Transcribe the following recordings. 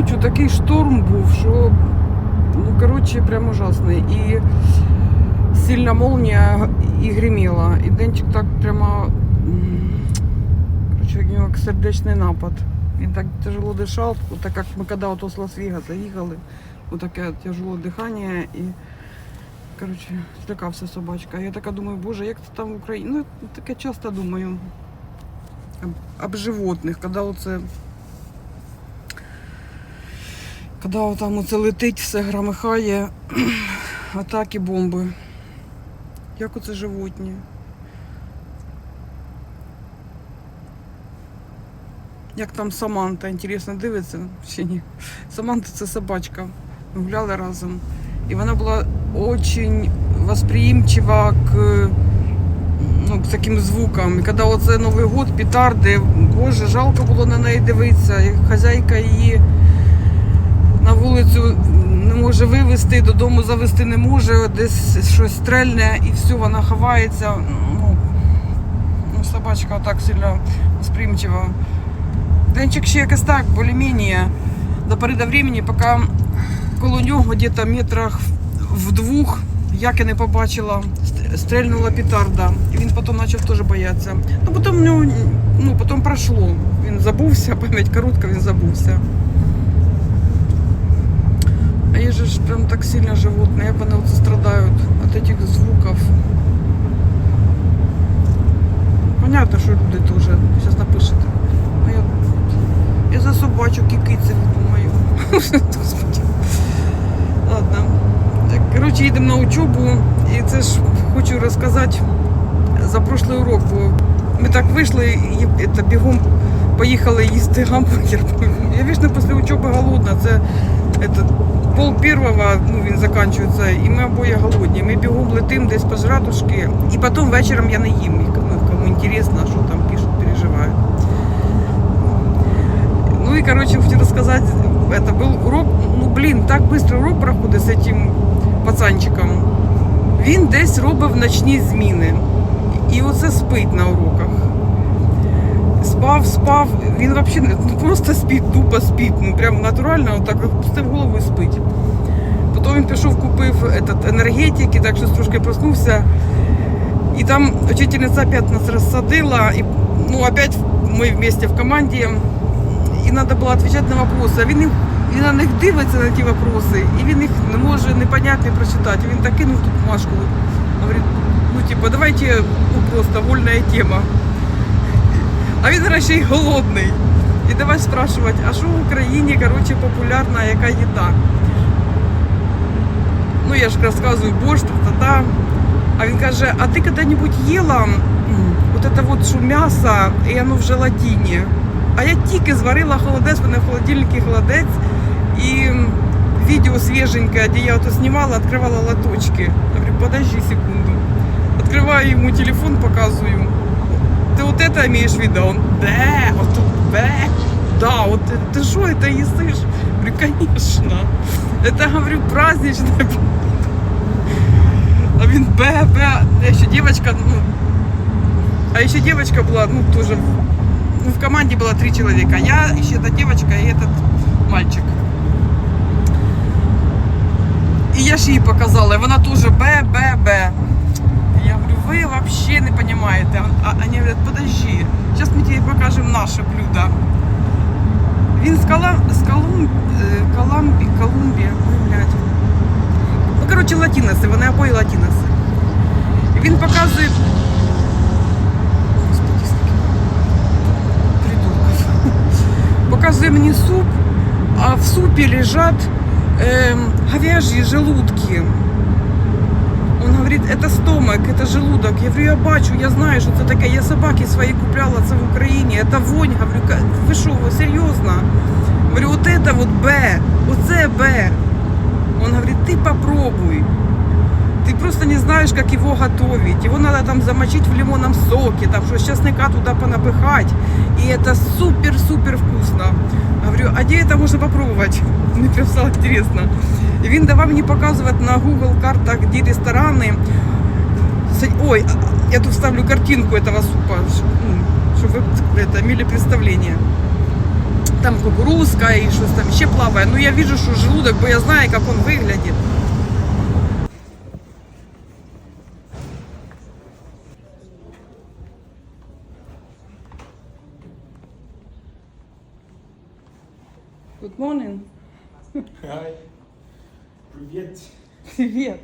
ночі такий шторм був, що ну коротше, прям ужасний. І сильна молнія і гриміла. І денчик так прямо коротше, у нього сердечний напад. Він так тяжело дишав, так як ми коли ото з Лас-Вегаса їхали, отаке тяжеле дихання і коротше, злякався собачка. Я така думаю, боже, як це там в Україні? Ну, таке часто думаю об, об животних, коли оце коли там оце летить, все громихає, атаки, бомби. Як оце животні? Як там Саманта, інтересно, дивиться чи ні? Саманта це собачка. Ми гуляли разом. І вона була дуже восприимчива к, ну, к таким звукам. І коли оце Новий год, петарди, боже, жалко було на неї дивитися. І хазяйка її на вулицю не може вивезти, додому завести не може, десь щось стрельне і все, вона ховається. Ну, ну, собачка так сильно восприимчива. Денчик ще якось так, більш-менш, до пори до времени, поки коло нього десь метрах в двох, як я не побачила, стрельнула петарда. І він потім почав теж боятися. Ну, потім ну, потім пройшло. Він забувся, пам'ять коротка, він забувся. А є же ж прям так сильно животные, як вони оце страдають от этих звуков. Понятно, що люди теж. Зараз напишете. Ну, я, я за собачок і киців думаю. Господи. Ладно. Так, Коротше, їдемо на учебу. І це ж хочу розказати за прошлий урок, бо ми так вийшли і это, бігом поїхали їсти гамбургер. Я вічно після учоби голодна. Це это, пол первого, ну він закінчується, і ми обоє голодні. Ми бігом летим десь по жратушки, і потім вечором я не їм. І Кому, кому інтересно, що там пишуть, переживають. Ну и, короче, хочу рассказать, это был урок, ну, блин, так быстро урок проходить з цим пацанчиком. Він десь робив ночні зміни. І оце спить на уроках. Спав, спав, він взагалі не ну, просто спить, тупо спить. Ну прям натурально, отак опустив голову і спить. Потім він пішов, купив этот, енергетики, так що трошки проснувся. І там учительниця опять нас розсадила, і ну, опять ми вместе в команді, і треба було відповідати на вопроси. А він, їх- він на них дивиться на ті вопроси, і він їх не може не понять, не прочитати. Він так кинув ту бумажку. Говорить, ну типа, давайте ну, просто вольна тема. А він ще й голодний. І давай спрашувати, а що в Україні короче, популярна яка їда? Ну, я ж розказую борщ, та-та. А він каже, а ти коли-небудь їла м, от это вот що м'ясо, і воно в желатині? А я тільки зварила холодець, в мене в холодильнику холодець, і м, відео свіженьке, де я ото знімала, відкривала лоточки. Я говорю, подожди секунду. Открываю ему телефон, показываю. Ты вот это имеешь в виду? Он, да, вот тут, да. Да, вот ты, ты что это есышь? Говорю, конечно. Это, говорю, праздничное блюдо. А він бе, бе. А еще девочка, ну, а еще девочка была, ну, тоже, ну, в команде было три человека. Я, еще эта девочка и этот мальчик. И я ж їй показала, і вона теж бе, бе, бе. Я говорю, вы вообще не понимаете. А они говорят, подожди, сейчас мы тебе покажем наше блюдо. Він з, Кала... з Колум... е, Коламбі... Колумбії, ой, блядь. Ну, коротше, латиноси, вони обоє латиноси. І він показує... Господи, скільки придурків. Показує мені суп, а в супі лежать ем, говяжьи желудки. Он говорит, это стомак, это желудок. Я говорю, я бачу, я знаю, що це таке. Я собаки свої купляла це в Україні. Это вонь. Говорю, «Ка- ви що, ви серйозно? Говорю, вот это вот Б, оце Б. Он говорит, ты попробуй. Ты просто не знаешь, как его готовить. Его надо там замочить в лимонном соке, там что с чеснока туда понапыхать. И это супер-супер вкусно. Говорю, а где это можно попробовать? Мне прям стало интересно. І він давав мені показувати на Google картах, де ресторани. С- Ой, а- я тут вставлю картинку этого супа, ш- ну, чтобы вы это, имели представление. там кукурузка і щось там ще плаває. Ну я вижу, що желудок, бо я знаю, як він виглядить. morning. Hi. Привет. Привет.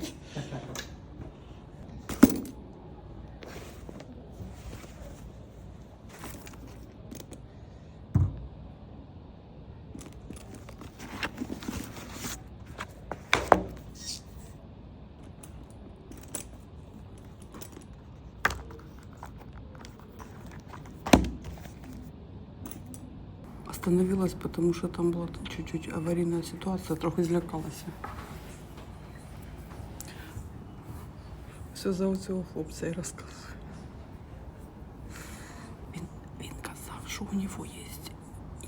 Остановилась, потому что там была чуть-чуть аварийная ситуация, трохи злякалася. Все за цього хлопця і розказую. Він, він казав, що у нього є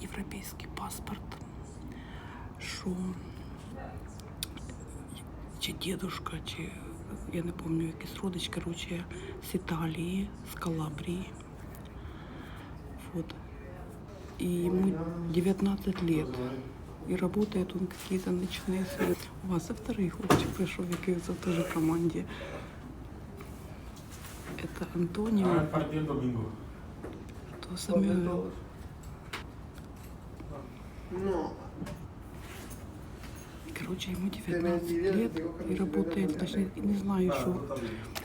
європейський паспорт, що чи дедушка, чи я не пам'ятаю, якийсь родич, короче, з Італії, з Калабрії. Вот. И ему 19 лет. И работает он какие-то ночные смены. У вас и второй хлопчик пришел, який в той же команде. Это Антонио, то Самюэл. No, Короче, ему 19 лет и работает. И не знаю, что...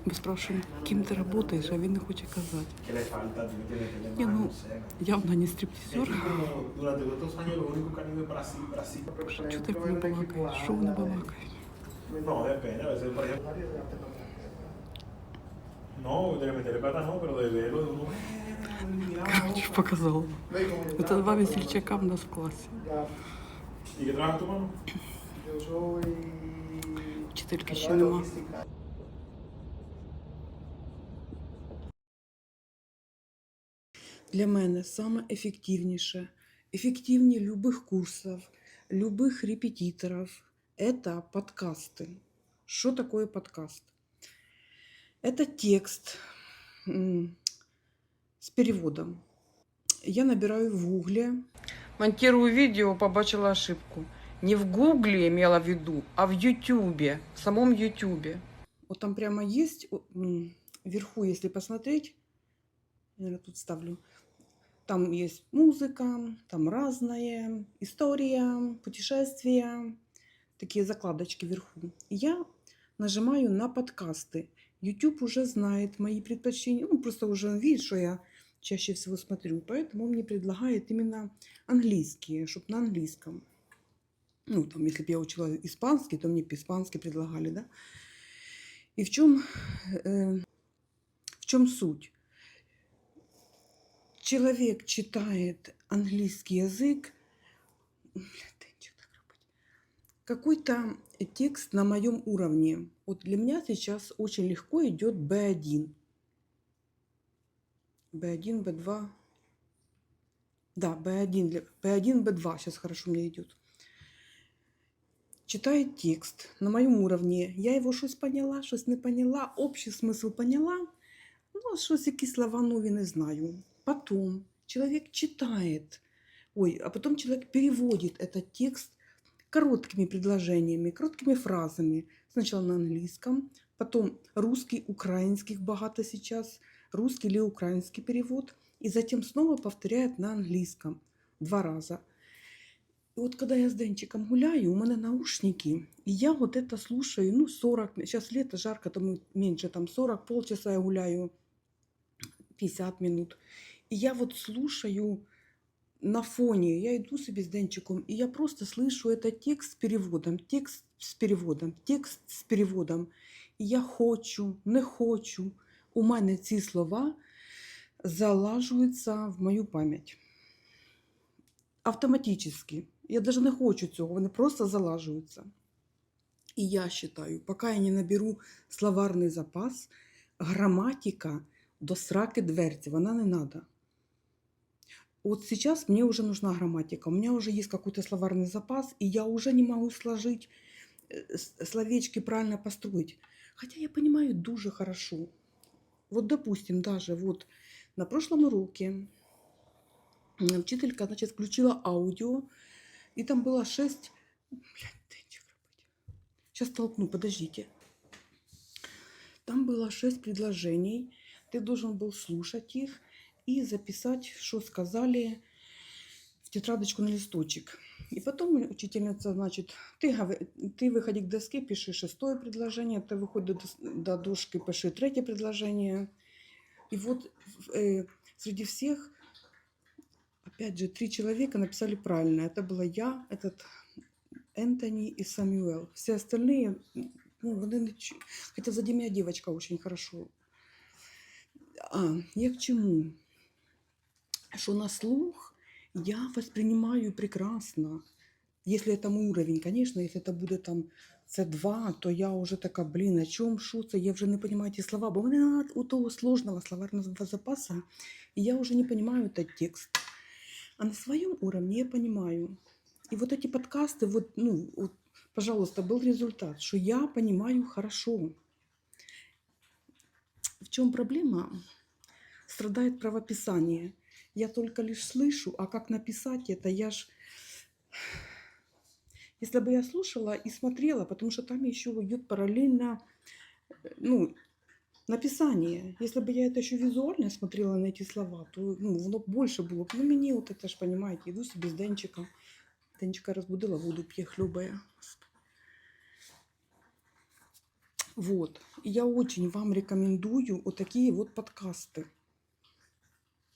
Мы спрашиваем, кем ты работаешь, а він не хоче казати. ¿Qué le falta? Tiene que meterle Не, ну, явно не стриптизер. Brasil. Чого ти не? No, de meterle no, pero de verlo de uno. Короче, показала. Это два весельчака в нас в классе. ¿Y qué trabajas mano? Yo soy. Вчительки ще carga нема. logística. Для мене саме ефективніше, ефективні любих курсів, любих репетиторів – это подкасты. Что такое подкаст? Это текст м, с переводом. Я набираю в гугле. Монтирую видео, побачила ошибку. Не в гугле имела в виду, а в ютюбе, в самом ютюбе. Вот там прямо есть, вверху, если посмотреть, наверное, тут ставлю, там есть музыка, там разная история, путешествия, такие закладочки вверху. Я нажимаю на подкасты. YouTube уже знает мои предпочтения, ну просто уже он видит, что я чаще всего смотрю, поэтому он мне предлагает именно английские, чтобы на английском. Ну, там, если бы я учила испанский, то мне по-испански предлагали, да. И в чем, э, в чем суть? человек читает английский язык, какой-то текст на моем уровне. Вот для меня сейчас очень легко идет B1. B1, B2. Да, B1, для- B1, B2 сейчас хорошо мне идет. Читает текст на моем уровне. Я его щось поняла, щось не поняла, общий смысл поняла. Ну, щось якісь слова нові не знаю. Потом человек читает, ой, а потом человек переводит этот текст короткими предложениями, короткими фразами. Сначала на английском, потом русский, украинских богато сейчас, русский или украинский перевод, и затем снова повторяет на английском два раза. И вот когда я с Денчиком гуляю, у меня наушники, и я вот это слушаю, ну, 40, сейчас лето, жарко, там меньше, там 40, полчаса я гуляю, 50 минут. И я вот слушаю на фоне, я иду себе с Денчиком, и я просто слышу этот текст с переводом, текст с переводом, текст з переводом. І я хочу, не хочу. У мене ці слова залажуються в мою пам'ять. Автоматически. Я даже не хочу цього, вони просто залажуються. І я считаю, поки я не наберу словарний запас, грамматика до сраки дверці, вона не надо. Вот сейчас мне уже нужна грамматика. У меня уже есть какой-то словарный запас, и я уже не могу сложить э, словечки правильно построить. Хотя я понимаю дуже хорошо. Вот, допустим, даже вот на прошлом уроке Вчителька, значит, включила аудио, и там было шесть... Блядь, Денчик робить. Сейчас толкну, подождите. Там было шесть предложений. Ты должен был слушать их и записать, что сказали в тетрадочку на листочек. И потом учительница, значит, ты, ты выходи к доске, пиши шестое предложение, ты выходи до, до дошки, пиши третье предложение. И вот э, среди всех, опять же, три человека написали правильно. Это была я, этот Энтони и Самюэл. Все остальные, ну, вони Хотя сзади меня девочка очень хорошо. А, я к чему? Что на слух я воспринимаю прекрасно. Если это мой уровень, конечно, если это буде там С2, то я уже така, блін, о що це, я вже не понимаю ті слова, бо нема у того сложного словарного запаса, и я уже не понимаю этот текст. А на своем уровне я понимаю. И вот эти подкасты, вот, ну, вот, пожалуйста, был результат, что я понимаю хорошо. В чем проблема? Страдает правописание. Я только лишь слышу, а как написать это, я ж... Если бы я слушала и смотрела, потому что там еще идет параллельно, э, ну, написание. Если бы я это еще визуально смотрела на эти слова, то ну, воно больше было. б. Ну, мені от это ж, понимаете, иду себе с Денчиком. Денчика разбудила, воду п'є, хлюбає. Вот. И я очень вам рекомендую вот такие вот подкасты.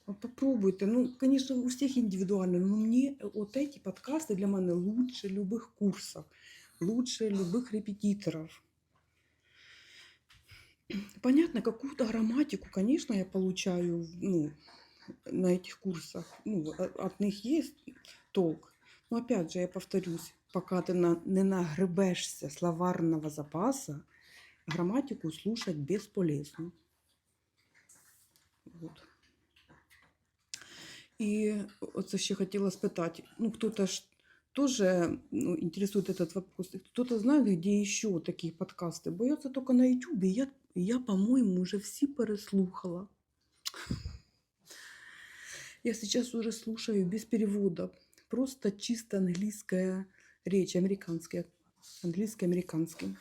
Вот попробуйте. Ну, конечно, у всех индивидуально, но мне вот эти подкасты для меня лучше любых курсов, лучше любых репетиторов. Понятно, какую-то грамматику, конечно, я получаю ну, на этих курсах. Ну, от них есть толк. Но опять же, я повторюсь, пока ты на, не нагребешься словарного запаса, грамматику слушать бесполезно. Вот. І оце ще хотіла спитати, ну кто-то ж тоже ну, интересует этот вопрос. Кто-то знает, где еще такі подкасти? Бо я це тільки на YouTube, і я, я по-моєму, вже всі переслухала. Я сейчас уже слушаю без перевода. Просто чисто английская речь, американская. Английский-американский.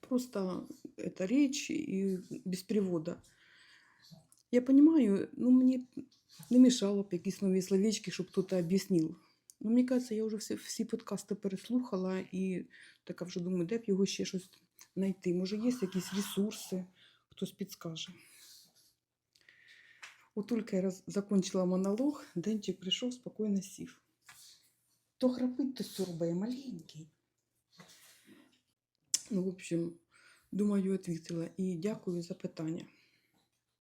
Просто это речь и без перевода. Я понимаю, ну мені не мішало б якісь нові словечки, щоб хтось об'яснив. Ну, мені кажется, я вже всі, всі подкасти переслухала і така вже думаю, де б його ще щось знайти. Може, є якісь ресурси, хтось підскаже. От тільки я роз... закончила монолог, Денчик прийшов, спокійно сів. То храпить, то сьорбає маленький. Ну, в общем, думаю, відповіла. І дякую за питання.